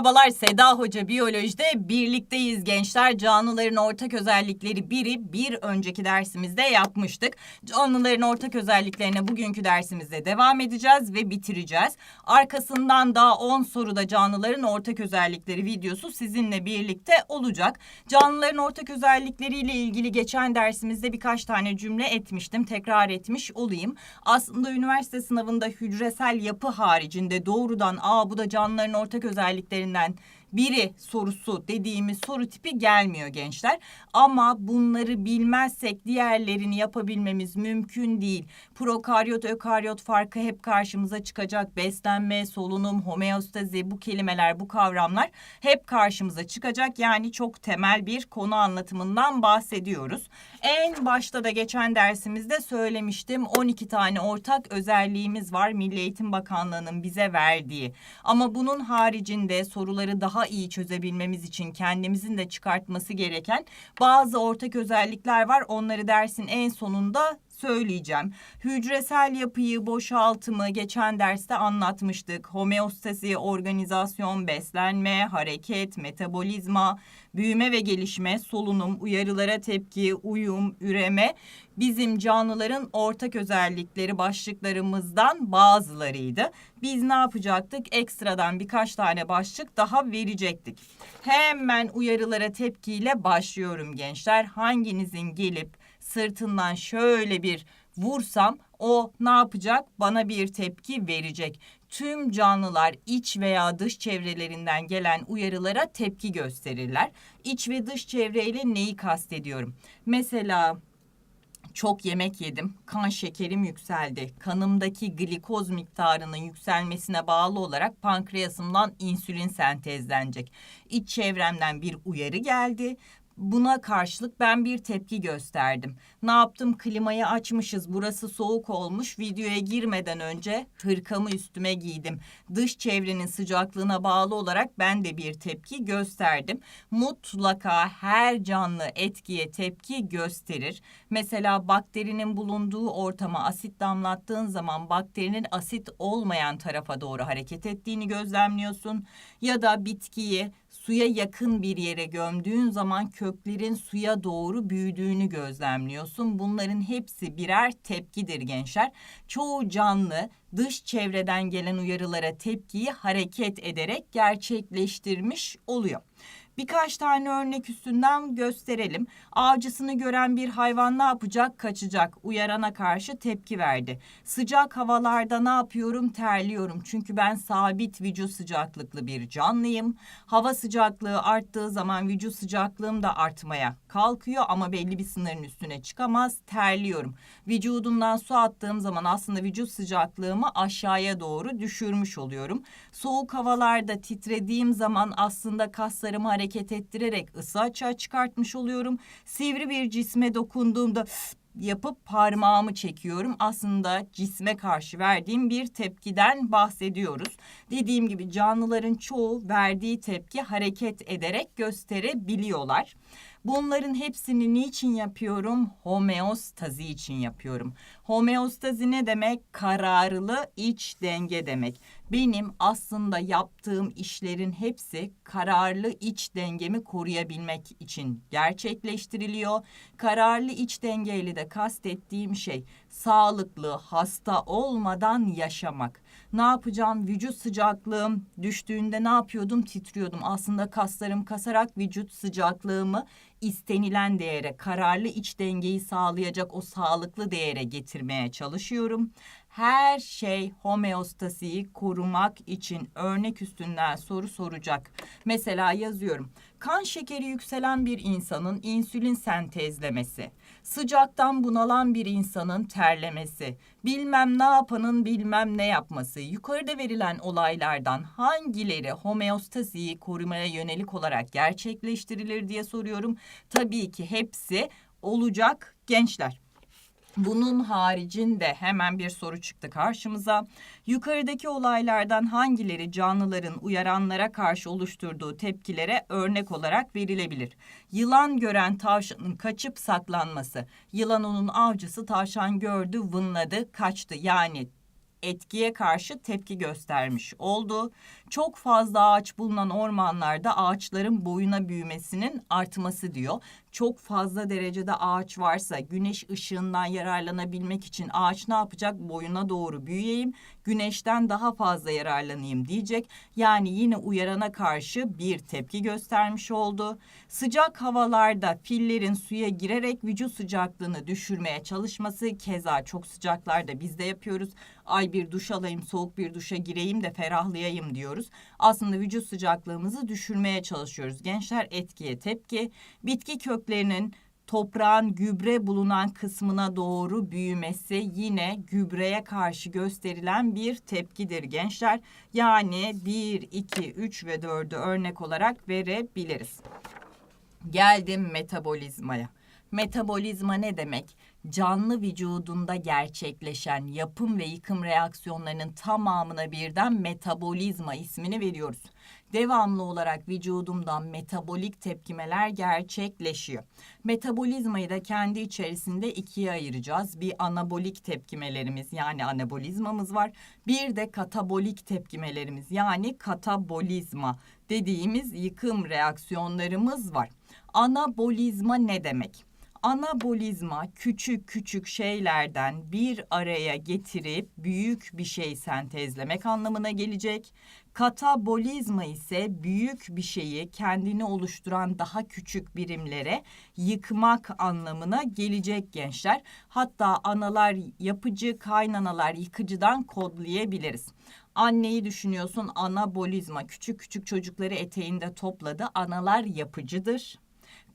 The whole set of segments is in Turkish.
Merhabalar Seda Hoca Biyoloji'de birlikteyiz gençler. Canlıların ortak özellikleri biri bir önceki dersimizde yapmıştık. Canlıların ortak özelliklerine bugünkü dersimizde devam edeceğiz ve bitireceğiz. Arkasından daha 10 soruda canlıların ortak özellikleri videosu sizinle birlikte olacak. Canlıların ortak özellikleriyle ilgili geçen dersimizde birkaç tane cümle etmiştim. Tekrar etmiş olayım. Aslında üniversite sınavında hücresel yapı haricinde doğrudan aa bu da canlıların ortak özelliklerinden biri sorusu dediğimiz soru tipi gelmiyor gençler. Ama bunları bilmezsek diğerlerini yapabilmemiz mümkün değil. Prokaryot, ökaryot farkı hep karşımıza çıkacak. Beslenme, solunum, homeostazi bu kelimeler, bu kavramlar hep karşımıza çıkacak. Yani çok temel bir konu anlatımından bahsediyoruz. En başta da geçen dersimizde söylemiştim. 12 tane ortak özelliğimiz var Milli Eğitim Bakanlığı'nın bize verdiği. Ama bunun haricinde soruları daha iyi çözebilmemiz için kendimizin de çıkartması gereken bazı ortak özellikler var. Onları dersin en sonunda söyleyeceğim. Hücresel yapıyı, boşaltımı geçen derste anlatmıştık. Homeostazi, organizasyon, beslenme, hareket, metabolizma, büyüme ve gelişme, solunum, uyarılara tepki, uyum, üreme bizim canlıların ortak özellikleri başlıklarımızdan bazılarıydı. Biz ne yapacaktık? Ekstradan birkaç tane başlık daha verecektik. Hemen uyarılara tepkiyle başlıyorum gençler. Hanginizin gelip sırtından şöyle bir vursam o ne yapacak? Bana bir tepki verecek. Tüm canlılar iç veya dış çevrelerinden gelen uyarılara tepki gösterirler. İç ve dış çevreyle neyi kastediyorum? Mesela çok yemek yedim. Kan şekerim yükseldi. Kanımdaki glikoz miktarının yükselmesine bağlı olarak pankreasımdan insülin sentezlenecek. İç çevremden bir uyarı geldi. Buna karşılık ben bir tepki gösterdim. Ne yaptım? Klimayı açmışız. Burası soğuk olmuş. Videoya girmeden önce hırkamı üstüme giydim. Dış çevrenin sıcaklığına bağlı olarak ben de bir tepki gösterdim. Mutlaka her canlı etkiye tepki gösterir. Mesela bakterinin bulunduğu ortama asit damlattığın zaman bakterinin asit olmayan tarafa doğru hareket ettiğini gözlemliyorsun. Ya da bitkiyi suya yakın bir yere gömdüğün zaman köklerin suya doğru büyüdüğünü gözlemliyorsun. Bunların hepsi birer tepkidir gençler. Çoğu canlı dış çevreden gelen uyarılara tepkiyi hareket ederek gerçekleştirmiş oluyor. Birkaç tane örnek üstünden gösterelim. Avcısını gören bir hayvan ne yapacak? Kaçacak. Uyarana karşı tepki verdi. Sıcak havalarda ne yapıyorum? Terliyorum. Çünkü ben sabit vücut sıcaklıklı bir canlıyım. Hava sıcaklığı arttığı zaman vücut sıcaklığım da artmaya kalkıyor ama belli bir sınırın üstüne çıkamaz. Terliyorum. Vücudumdan su attığım zaman aslında vücut sıcaklığımı aşağıya doğru düşürmüş oluyorum. Soğuk havalarda titrediğim zaman aslında kaslarımı hareket ettirerek ısı açığa çıkartmış oluyorum. Sivri bir cisme dokunduğumda yapıp parmağımı çekiyorum. Aslında cisme karşı verdiğim bir tepkiden bahsediyoruz. Dediğim gibi canlıların çoğu verdiği tepki hareket ederek gösterebiliyorlar. Bunların hepsini niçin yapıyorum? Homeostazi için yapıyorum. Homeostazi ne demek? Kararlı iç denge demek. Benim aslında yaptığım işlerin hepsi kararlı iç dengemi koruyabilmek için gerçekleştiriliyor. Kararlı iç dengeyle de kastettiğim şey sağlıklı, hasta olmadan yaşamak. Ne yapacağım? Vücut sıcaklığım düştüğünde ne yapıyordum? Titriyordum. Aslında kaslarım kasarak vücut sıcaklığımı istenilen değere, kararlı iç dengeyi sağlayacak o sağlıklı değere getirmeye çalışıyorum. Her şey homeostasiyi korumak için örnek üstünden soru soracak. Mesela yazıyorum. Kan şekeri yükselen bir insanın insülin sentezlemesi, sıcaktan bunalan bir insanın terlemesi, bilmem ne yapanın bilmem ne yapması, yukarıda verilen olaylardan hangileri homeostasiyi korumaya yönelik olarak gerçekleştirilir diye soruyorum. Tabii ki hepsi olacak gençler. Bunun haricinde hemen bir soru çıktı karşımıza. Yukarıdaki olaylardan hangileri canlıların uyaranlara karşı oluşturduğu tepkilere örnek olarak verilebilir? Yılan gören tavşanın kaçıp saklanması. Yılan onun avcısı tavşan gördü, vınladı, kaçtı. Yani etkiye karşı tepki göstermiş oldu. Çok fazla ağaç bulunan ormanlarda ağaçların boyuna büyümesinin artması diyor. Çok fazla derecede ağaç varsa güneş ışığından yararlanabilmek için ağaç ne yapacak? Boyuna doğru büyüyeyim, güneşten daha fazla yararlanayım diyecek. Yani yine uyarana karşı bir tepki göstermiş oldu. Sıcak havalarda fillerin suya girerek vücut sıcaklığını düşürmeye çalışması keza çok sıcaklarda biz de yapıyoruz. Ay bir duş alayım, soğuk bir duşa gireyim de ferahlayayım diyoruz. Aslında vücut sıcaklığımızı düşürmeye çalışıyoruz. Gençler etkiye tepki, bitki köklerinin toprağın gübre bulunan kısmına doğru büyümesi yine gübreye karşı gösterilen bir tepkidir gençler. Yani 1, 2, 3 ve 4'ü örnek olarak verebiliriz. Geldim metabolizmaya. Metabolizma ne demek? Canlı vücudunda gerçekleşen yapım ve yıkım reaksiyonlarının tamamına birden metabolizma ismini veriyoruz. Devamlı olarak vücudumdan metabolik tepkimeler gerçekleşiyor. Metabolizmayı da kendi içerisinde ikiye ayıracağız. Bir anabolik tepkimelerimiz yani anabolizmamız var. Bir de katabolik tepkimelerimiz yani katabolizma dediğimiz yıkım reaksiyonlarımız var. Anabolizma ne demek? Anabolizma küçük küçük şeylerden bir araya getirip büyük bir şey sentezlemek anlamına gelecek. Katabolizma ise büyük bir şeyi kendini oluşturan daha küçük birimlere yıkmak anlamına gelecek gençler. Hatta analar yapıcı, kaynanalar yıkıcıdan kodlayabiliriz. Anneyi düşünüyorsun anabolizma küçük küçük çocukları eteğinde topladı. Analar yapıcıdır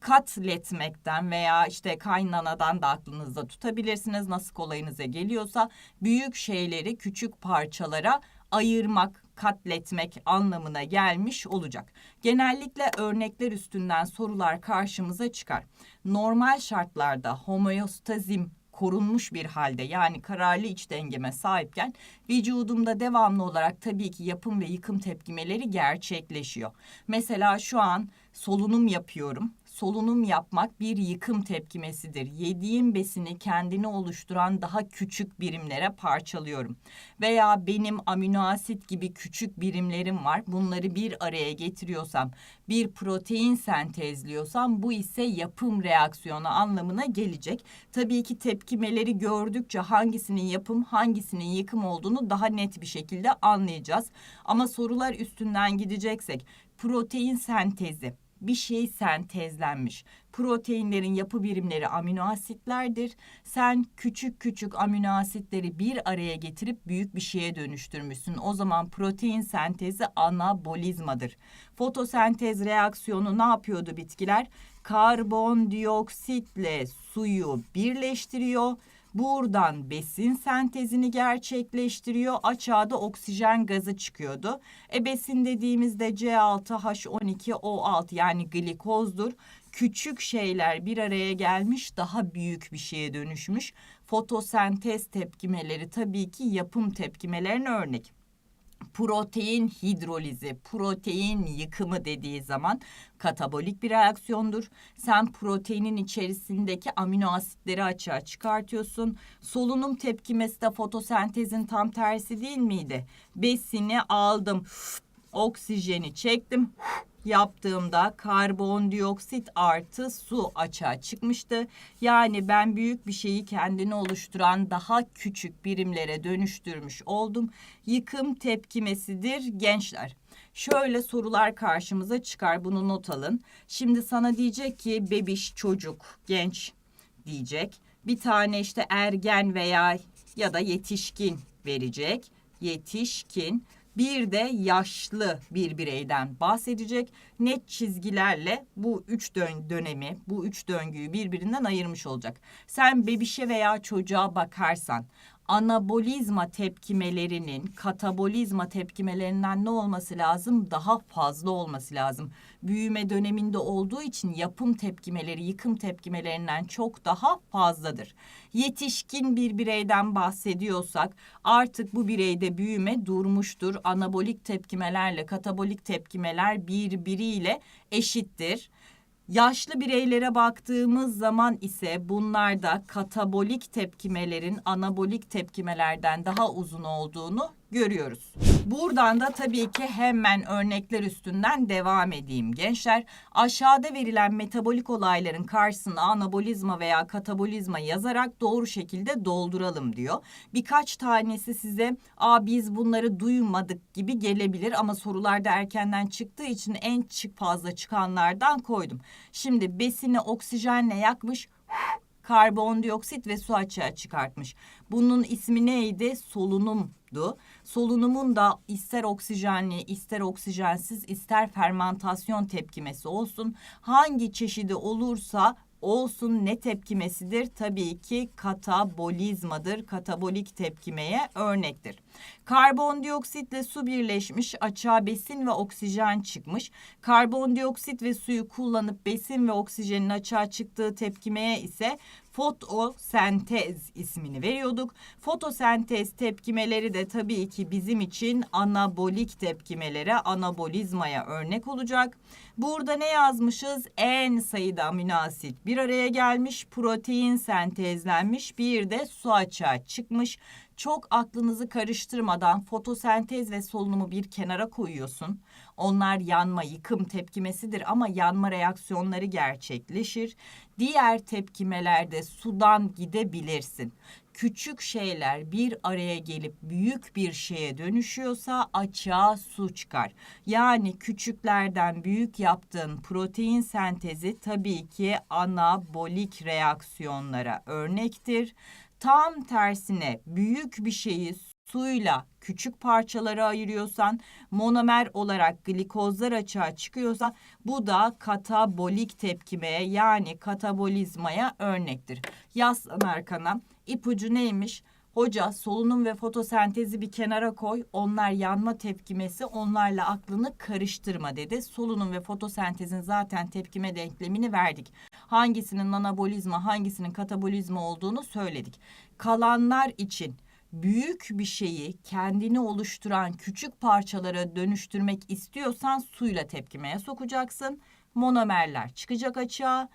katletmekten veya işte kaynanadan da aklınızda tutabilirsiniz. Nasıl kolayınıza geliyorsa büyük şeyleri küçük parçalara ayırmak, katletmek anlamına gelmiş olacak. Genellikle örnekler üstünden sorular karşımıza çıkar. Normal şartlarda homeostazim korunmuş bir halde yani kararlı iç dengeme sahipken vücudumda devamlı olarak tabii ki yapım ve yıkım tepkimeleri gerçekleşiyor. Mesela şu an solunum yapıyorum solunum yapmak bir yıkım tepkimesidir. Yediğim besini kendini oluşturan daha küçük birimlere parçalıyorum. Veya benim amino asit gibi küçük birimlerim var. Bunları bir araya getiriyorsam, bir protein sentezliyorsam bu ise yapım reaksiyonu anlamına gelecek. Tabii ki tepkimeleri gördükçe hangisinin yapım, hangisinin yıkım olduğunu daha net bir şekilde anlayacağız. Ama sorular üstünden gideceksek protein sentezi bir şey sentezlenmiş. Proteinlerin yapı birimleri amino asitlerdir. Sen küçük küçük amino asitleri bir araya getirip büyük bir şeye dönüştürmüşsün. O zaman protein sentezi anabolizmadır. Fotosentez reaksiyonu ne yapıyordu bitkiler? Karbondioksitle suyu birleştiriyor Buradan besin sentezini gerçekleştiriyor. Açığa oksijen gazı çıkıyordu. E besin dediğimizde C6H12O6 yani glikozdur. Küçük şeyler bir araya gelmiş daha büyük bir şeye dönüşmüş. Fotosentez tepkimeleri tabii ki yapım tepkimelerine örnek protein hidrolizi, protein yıkımı dediği zaman katabolik bir reaksiyondur. Sen proteinin içerisindeki amino asitleri açığa çıkartıyorsun. Solunum tepkimesi de fotosentezin tam tersi değil miydi? Besini aldım, oksijeni çektim, yaptığımda karbondioksit artı su açığa çıkmıştı. Yani ben büyük bir şeyi kendini oluşturan daha küçük birimlere dönüştürmüş oldum. Yıkım tepkimesidir gençler. Şöyle sorular karşımıza çıkar bunu not alın. Şimdi sana diyecek ki bebiş çocuk genç diyecek. Bir tane işte ergen veya ya da yetişkin verecek. Yetişkin bir de yaşlı bir bireyden bahsedecek. Net çizgilerle bu üç dön dönemi, bu üç döngüyü birbirinden ayırmış olacak. Sen bebişe veya çocuğa bakarsan anabolizma tepkimelerinin katabolizma tepkimelerinden ne olması lazım? Daha fazla olması lazım. Büyüme döneminde olduğu için yapım tepkimeleri yıkım tepkimelerinden çok daha fazladır. Yetişkin bir bireyden bahsediyorsak artık bu bireyde büyüme durmuştur. Anabolik tepkimelerle katabolik tepkimeler birbiriyle eşittir Yaşlı bireylere baktığımız zaman ise bunlarda katabolik tepkimelerin anabolik tepkimelerden daha uzun olduğunu görüyoruz. Buradan da tabii ki hemen örnekler üstünden devam edeyim gençler. Aşağıda verilen metabolik olayların karşısına anabolizma veya katabolizma yazarak doğru şekilde dolduralım diyor. Birkaç tanesi size "Aa biz bunları duymadık" gibi gelebilir ama sorularda erkenden çıktığı için en çık fazla çıkanlardan koydum. Şimdi besini oksijenle yakmış karbondioksit ve su açığa çıkartmış. Bunun ismi neydi? Solunumdu. Solunumun da ister oksijenli, ister oksijensiz, ister fermentasyon tepkimesi olsun. Hangi çeşidi olursa olsun ne tepkimesidir? Tabii ki katabolizmadır. Katabolik tepkimeye örnektir. Karbondioksitle su birleşmiş, açığa besin ve oksijen çıkmış. Karbondioksit ve suyu kullanıp besin ve oksijenin açığa çıktığı tepkimeye ise fotosentez ismini veriyorduk. Fotosentez tepkimeleri de tabii ki bizim için anabolik tepkimelere, anabolizmaya örnek olacak. Burada ne yazmışız? En sayıda amino asit bir araya gelmiş, protein sentezlenmiş, bir de su açığa çıkmış. Çok aklınızı karıştırmadan fotosentez ve solunumu bir kenara koyuyorsun. Onlar yanma, yıkım tepkimesidir ama yanma reaksiyonları gerçekleşir. Diğer tepkimelerde sudan gidebilirsin. Küçük şeyler bir araya gelip büyük bir şeye dönüşüyorsa açığa su çıkar. Yani küçüklerden büyük yaptığın protein sentezi tabii ki anabolik reaksiyonlara örnektir. Tam tersine büyük bir şeyi suyla küçük parçalara ayırıyorsan, monomer olarak glikozlar açığa çıkıyorsa bu da katabolik tepkimeye yani katabolizmaya örnektir. Yaz Amerikan'a ipucu neymiş? Hoca solunum ve fotosentezi bir kenara koy. Onlar yanma tepkimesi. Onlarla aklını karıştırma dedi. Solunum ve fotosentezin zaten tepkime denklemini verdik. Hangisinin anabolizma, hangisinin katabolizma olduğunu söyledik. Kalanlar için büyük bir şeyi kendini oluşturan küçük parçalara dönüştürmek istiyorsan suyla tepkimeye sokacaksın. Monomerler çıkacak açığa.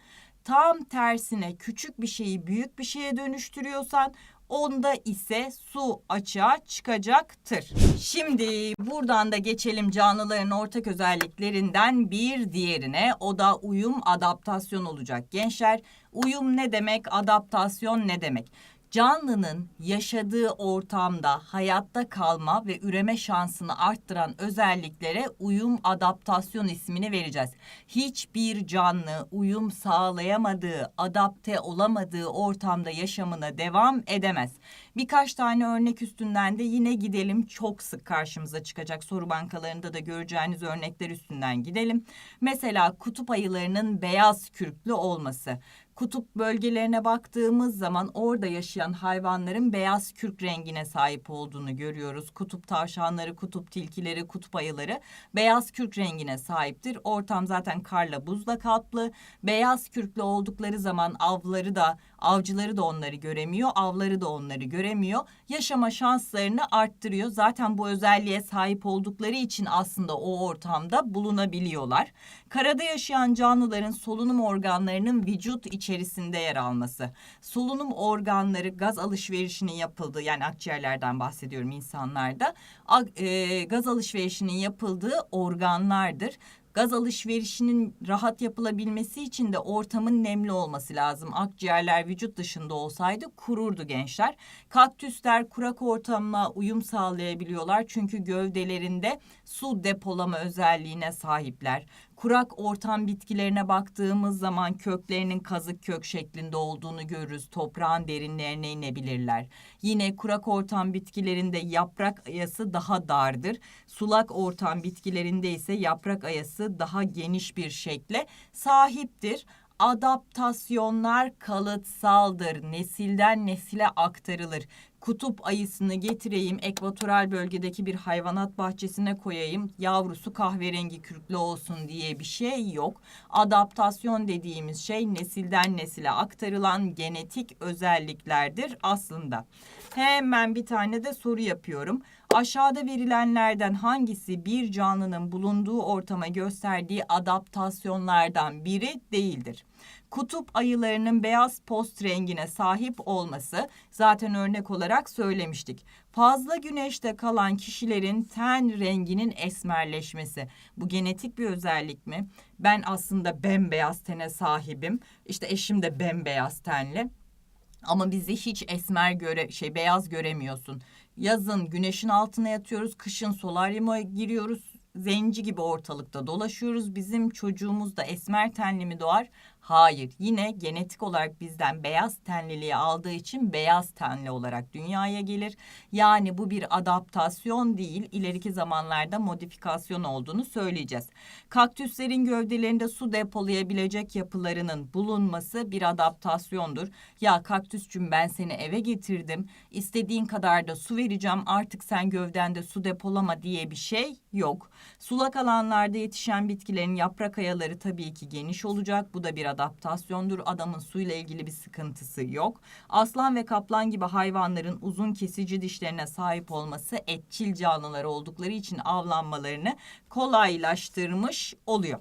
Tam tersine küçük bir şeyi büyük bir şeye dönüştürüyorsan onda ise su açığa çıkacaktır. Şimdi buradan da geçelim canlıların ortak özelliklerinden bir diğerine. O da uyum adaptasyon olacak. Gençler uyum ne demek, adaptasyon ne demek? Canlının yaşadığı ortamda hayatta kalma ve üreme şansını arttıran özelliklere uyum adaptasyon ismini vereceğiz. Hiçbir canlı uyum sağlayamadığı, adapte olamadığı ortamda yaşamına devam edemez. Birkaç tane örnek üstünden de yine gidelim. Çok sık karşımıza çıkacak soru bankalarında da göreceğiniz örnekler üstünden gidelim. Mesela kutup ayılarının beyaz kürklü olması. Kutup bölgelerine baktığımız zaman orada yaşayan hayvanların beyaz kürk rengine sahip olduğunu görüyoruz. Kutup tavşanları, kutup tilkileri, kutup ayıları beyaz kürk rengine sahiptir. Ortam zaten karla buzla kaplı. Beyaz kürklü oldukları zaman avları da avcıları da onları göremiyor, avları da onları göremiyor. Yaşama şanslarını arttırıyor. Zaten bu özelliğe sahip oldukları için aslında o ortamda bulunabiliyorlar. Karada yaşayan canlıların solunum organlarının vücut içerisinde yer alması. Solunum organları gaz alışverişinin yapıldığı yani akciğerlerden bahsediyorum insanlarda. E, gaz alışverişinin yapıldığı organlardır. Gaz alışverişinin rahat yapılabilmesi için de ortamın nemli olması lazım. Akciğerler vücut dışında olsaydı kururdu gençler. Kaktüsler kurak ortamla uyum sağlayabiliyorlar çünkü gövdelerinde su depolama özelliğine sahipler. Kurak ortam bitkilerine baktığımız zaman köklerinin kazık kök şeklinde olduğunu görürüz. Toprağın derinlerine inebilirler. Yine kurak ortam bitkilerinde yaprak ayası daha dardır. Sulak ortam bitkilerinde ise yaprak ayası daha geniş bir şekle sahiptir adaptasyonlar kalıtsaldır. Nesilden nesile aktarılır. Kutup ayısını getireyim, ekvatoral bölgedeki bir hayvanat bahçesine koyayım, yavrusu kahverengi kürklü olsun diye bir şey yok. Adaptasyon dediğimiz şey nesilden nesile aktarılan genetik özelliklerdir aslında. Hemen bir tane de soru yapıyorum. Aşağıda verilenlerden hangisi bir canlının bulunduğu ortama gösterdiği adaptasyonlardan biri değildir? Kutup ayılarının beyaz post rengine sahip olması zaten örnek olarak söylemiştik. Fazla güneşte kalan kişilerin ten renginin esmerleşmesi. Bu genetik bir özellik mi? Ben aslında bembeyaz tene sahibim. İşte eşim de bembeyaz tenli. Ama bizi hiç esmer göre şey beyaz göremiyorsun. Yazın güneşin altına yatıyoruz, kışın solaryuma giriyoruz. Zenci gibi ortalıkta dolaşıyoruz. Bizim çocuğumuz da esmer tenli mi doğar? Hayır. Yine genetik olarak bizden beyaz tenliliği aldığı için beyaz tenli olarak dünyaya gelir. Yani bu bir adaptasyon değil, ileriki zamanlarda modifikasyon olduğunu söyleyeceğiz. Kaktüslerin gövdelerinde su depolayabilecek yapılarının bulunması bir adaptasyondur. Ya kaktüsçüm ben seni eve getirdim. İstediğin kadar da su vereceğim. Artık sen gövdende su depolama diye bir şey yok. Sulak alanlarda yetişen bitkilerin yaprak ayaları tabii ki geniş olacak. Bu da bir adaptasyondur. Adamın suyla ilgili bir sıkıntısı yok. Aslan ve kaplan gibi hayvanların uzun kesici dişlerine sahip olması etçil canlılar oldukları için avlanmalarını kolaylaştırmış oluyor.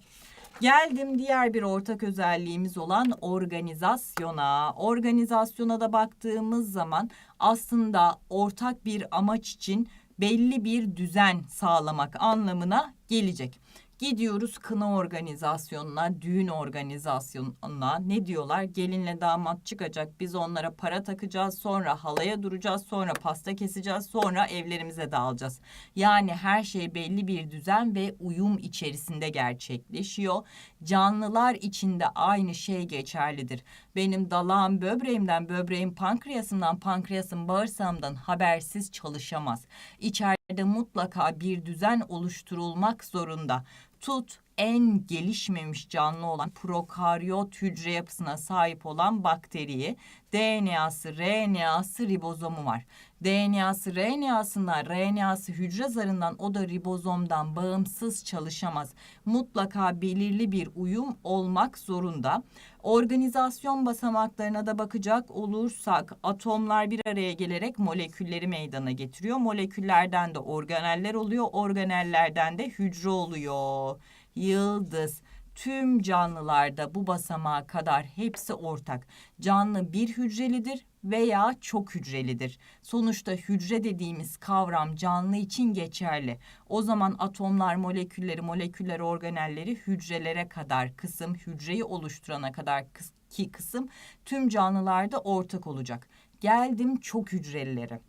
Geldim diğer bir ortak özelliğimiz olan organizasyona. Organizasyona da baktığımız zaman aslında ortak bir amaç için belli bir düzen sağlamak anlamına gelecek. Gidiyoruz kına organizasyonuna, düğün organizasyonuna. Ne diyorlar? Gelinle damat çıkacak. Biz onlara para takacağız. Sonra halaya duracağız. Sonra pasta keseceğiz. Sonra evlerimize dağılacağız. Yani her şey belli bir düzen ve uyum içerisinde gerçekleşiyor. Canlılar içinde aynı şey geçerlidir. Benim dalağım böbreğimden, böbreğim pankreasımdan, pankreasım bağırsağımdan habersiz çalışamaz. İçeride mutlaka bir düzen oluşturulmak zorunda. Tut en gelişmemiş canlı olan prokaryot hücre yapısına sahip olan bakteriyi DNA'sı, RNA'sı, ribozomu var. DNA'sı, RNA'sından, RNA'sı hücre zarından o da ribozomdan bağımsız çalışamaz. Mutlaka belirli bir uyum olmak zorunda. Organizasyon basamaklarına da bakacak olursak atomlar bir araya gelerek molekülleri meydana getiriyor. Moleküllerden de organeller oluyor, organellerden de hücre oluyor. Yıldız tüm canlılarda bu basamağa kadar hepsi ortak. Canlı bir hücrelidir veya çok hücrelidir. Sonuçta hücre dediğimiz kavram canlı için geçerli. O zaman atomlar, molekülleri, moleküller organelleri hücrelere kadar kısım, hücreyi oluşturana kadar ki kısım tüm canlılarda ortak olacak. Geldim çok hücrelilere.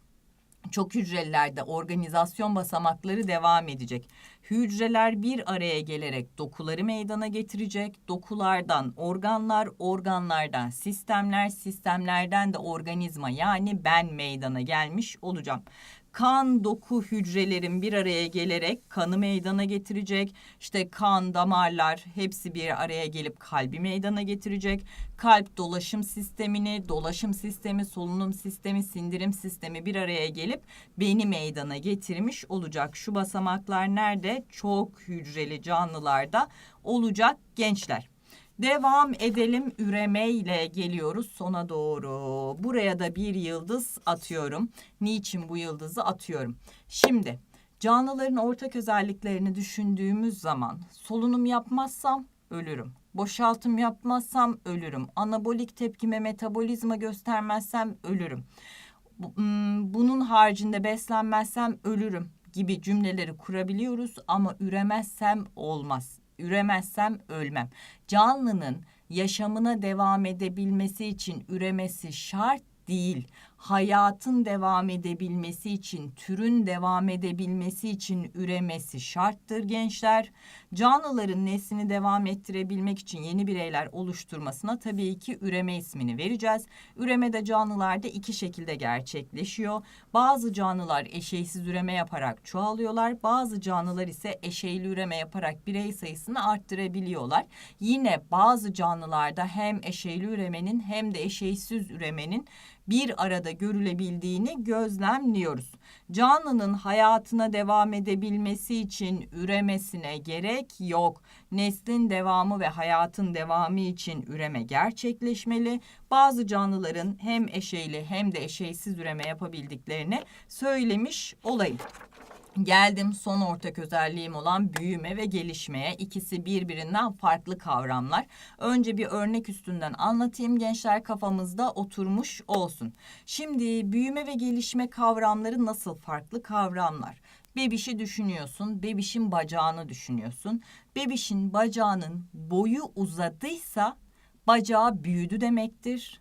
Çok hücrelerde organizasyon basamakları devam edecek. Hücreler bir araya gelerek dokuları meydana getirecek. Dokulardan organlar, organlardan sistemler, sistemlerden de organizma yani ben meydana gelmiş olacağım kan doku hücrelerin bir araya gelerek kanı meydana getirecek. İşte kan, damarlar hepsi bir araya gelip kalbi meydana getirecek. Kalp dolaşım sistemini, dolaşım sistemi, solunum sistemi, sindirim sistemi bir araya gelip beni meydana getirmiş olacak. Şu basamaklar nerede? Çok hücreli canlılarda olacak gençler. Devam edelim üreme ile geliyoruz sona doğru. Buraya da bir yıldız atıyorum. Niçin bu yıldızı atıyorum? Şimdi canlıların ortak özelliklerini düşündüğümüz zaman solunum yapmazsam ölürüm. Boşaltım yapmazsam ölürüm. Anabolik tepkime metabolizma göstermezsem ölürüm. Bunun haricinde beslenmezsem ölürüm gibi cümleleri kurabiliyoruz ama üremezsem olmaz üremezsem ölmem. Canlının yaşamına devam edebilmesi için üremesi şart değil hayatın devam edebilmesi için, türün devam edebilmesi için üremesi şarttır gençler. Canlıların neslini devam ettirebilmek için yeni bireyler oluşturmasına tabii ki üreme ismini vereceğiz. Üreme de canlılarda iki şekilde gerçekleşiyor. Bazı canlılar eşeysiz üreme yaparak çoğalıyorlar. Bazı canlılar ise eşeyli üreme yaparak birey sayısını arttırabiliyorlar. Yine bazı canlılarda hem eşeyli üremenin hem de eşeysiz üremenin bir arada görülebildiğini gözlemliyoruz. Canlının hayatına devam edebilmesi için üremesine gerek yok. Neslin devamı ve hayatın devamı için üreme gerçekleşmeli. Bazı canlıların hem eşeyli hem de eşeysiz üreme yapabildiklerini söylemiş olayım. Geldim son ortak özelliğim olan büyüme ve gelişmeye. İkisi birbirinden farklı kavramlar. Önce bir örnek üstünden anlatayım gençler kafamızda oturmuş olsun. Şimdi büyüme ve gelişme kavramları nasıl farklı kavramlar? Bebişi düşünüyorsun, bebişin bacağını düşünüyorsun. Bebişin bacağının boyu uzadıysa bacağı büyüdü demektir.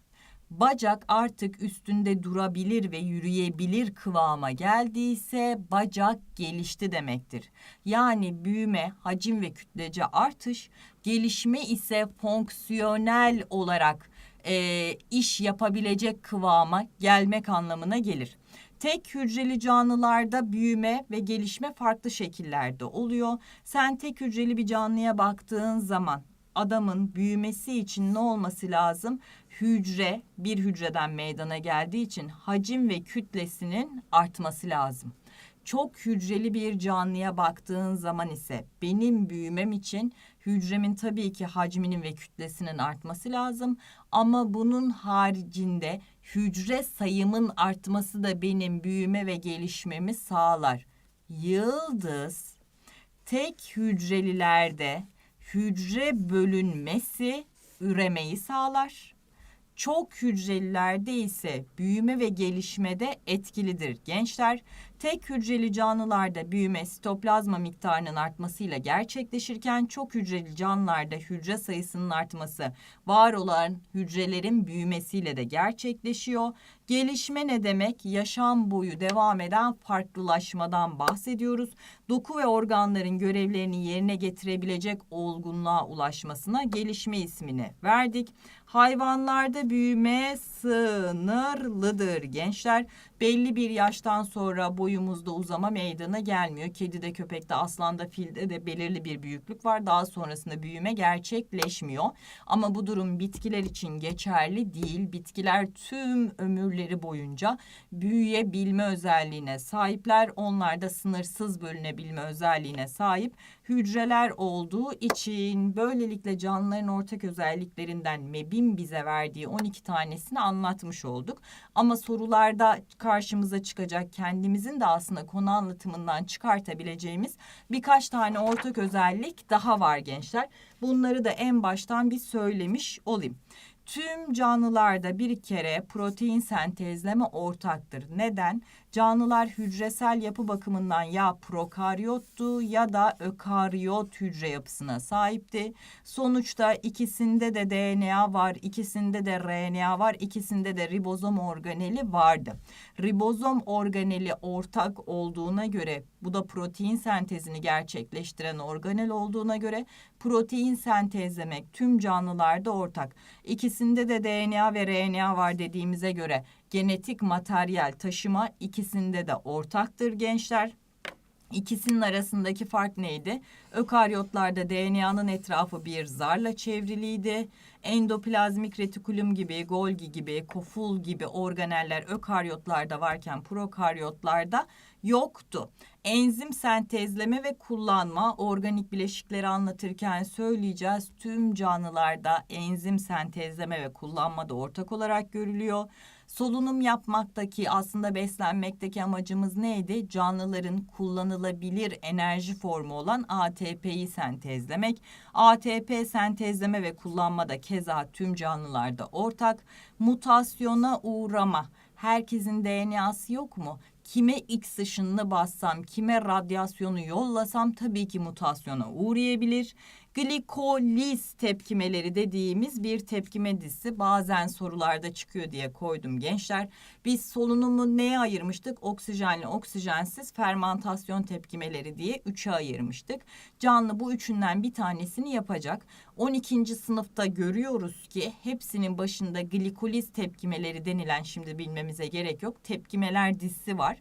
Bacak artık üstünde durabilir ve yürüyebilir kıvama geldiyse bacak gelişti demektir. Yani büyüme, hacim ve kütlece artış, gelişme ise fonksiyonel olarak e, iş yapabilecek kıvama gelmek anlamına gelir. Tek hücreli canlılarda büyüme ve gelişme farklı şekillerde oluyor. Sen tek hücreli bir canlıya baktığın zaman adamın büyümesi için ne olması lazım? Hücre bir hücreden meydana geldiği için hacim ve kütlesinin artması lazım. Çok hücreli bir canlıya baktığın zaman ise benim büyümem için hücremin tabii ki hacminin ve kütlesinin artması lazım. Ama bunun haricinde hücre sayımın artması da benim büyüme ve gelişmemi sağlar. Yıldız tek hücrelilerde hücre bölünmesi üremeyi sağlar. Çok hücrelilerde ise büyüme ve gelişmede etkilidir. Gençler, tek hücreli canlılarda büyüme sitoplazma miktarının artmasıyla gerçekleşirken çok hücreli canlılarda hücre sayısının artması var olan hücrelerin büyümesiyle de gerçekleşiyor. Gelişme ne demek? Yaşam boyu devam eden farklılaşmadan bahsediyoruz. Doku ve organların görevlerini yerine getirebilecek olgunluğa ulaşmasına gelişme ismini verdik. Hayvanlarda büyüme sınırlıdır gençler. Belli bir yaştan sonra boyumuzda uzama meydana gelmiyor. Kedide, köpekte, aslanda, filde de belirli bir büyüklük var. Daha sonrasında büyüme gerçekleşmiyor. Ama bu durum bitkiler için geçerli değil. Bitkiler tüm ömürleri boyunca büyüyebilme özelliğine sahipler. Onlar da sınırsız bölünebilme özelliğine sahip hücreler olduğu için böylelikle canlıların ortak özelliklerinden MEB'in bize verdiği 12 tanesini anlatmış olduk. Ama sorularda karşımıza çıkacak kendimizin de aslında konu anlatımından çıkartabileceğimiz birkaç tane ortak özellik daha var gençler. Bunları da en baştan bir söylemiş olayım. Tüm canlılarda bir kere protein sentezleme ortaktır. Neden? Canlılar hücresel yapı bakımından ya prokaryottu ya da ökaryot hücre yapısına sahipti. Sonuçta ikisinde de DNA var, ikisinde de RNA var, ikisinde de ribozom organeli vardı. Ribozom organeli ortak olduğuna göre bu da protein sentezini gerçekleştiren organel olduğuna göre protein sentezlemek tüm canlılarda ortak. İkisinde de DNA ve RNA var dediğimize göre genetik materyal taşıma ikisinde de ortaktır gençler. İkisinin arasındaki fark neydi? Ökaryotlarda DNA'nın etrafı bir zarla çevriliydi. Endoplazmik retikulum gibi, Golgi gibi, koful gibi organeller ökaryotlarda varken prokaryotlarda yoktu. Enzim sentezleme ve kullanma organik bileşikleri anlatırken söyleyeceğiz. Tüm canlılarda enzim sentezleme ve kullanma da ortak olarak görülüyor. Solunum yapmaktaki aslında beslenmekteki amacımız neydi? Canlıların kullanılabilir enerji formu olan ATP'yi sentezlemek. ATP sentezleme ve kullanma da keza tüm canlılarda ortak. Mutasyona uğrama. Herkesin DNA'sı yok mu? Kime X ışınını bassam, kime radyasyonu yollasam tabii ki mutasyona uğrayabilir glikoliz tepkimeleri dediğimiz bir tepkime dizisi bazen sorularda çıkıyor diye koydum gençler. Biz solunumu neye ayırmıştık? Oksijenli, oksijensiz fermantasyon tepkimeleri diye üçe ayırmıştık. Canlı bu üçünden bir tanesini yapacak. 12. sınıfta görüyoruz ki hepsinin başında glikoliz tepkimeleri denilen şimdi bilmemize gerek yok. Tepkimeler dizisi var.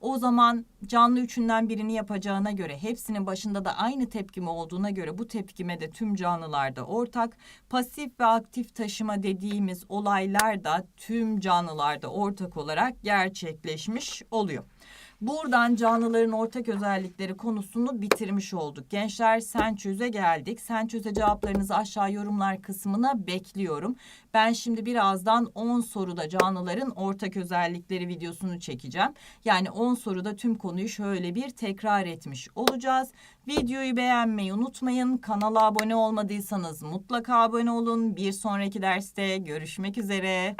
O zaman canlı üçünden birini yapacağına göre hepsinin başında da aynı tepkime olduğuna göre bu tepkime de tüm canlılarda ortak. Pasif ve aktif taşıma dediğimiz olaylar da tüm canlılarda ortak olarak gerçekleşmiş oluyor. Buradan canlıların ortak özellikleri konusunu bitirmiş olduk. Gençler sen çöze geldik. Sen çöze cevaplarınızı aşağı yorumlar kısmına bekliyorum. Ben şimdi birazdan 10 soruda canlıların ortak özellikleri videosunu çekeceğim. Yani 10 soruda tüm konuyu şöyle bir tekrar etmiş olacağız. Videoyu beğenmeyi unutmayın. Kanala abone olmadıysanız mutlaka abone olun. Bir sonraki derste görüşmek üzere.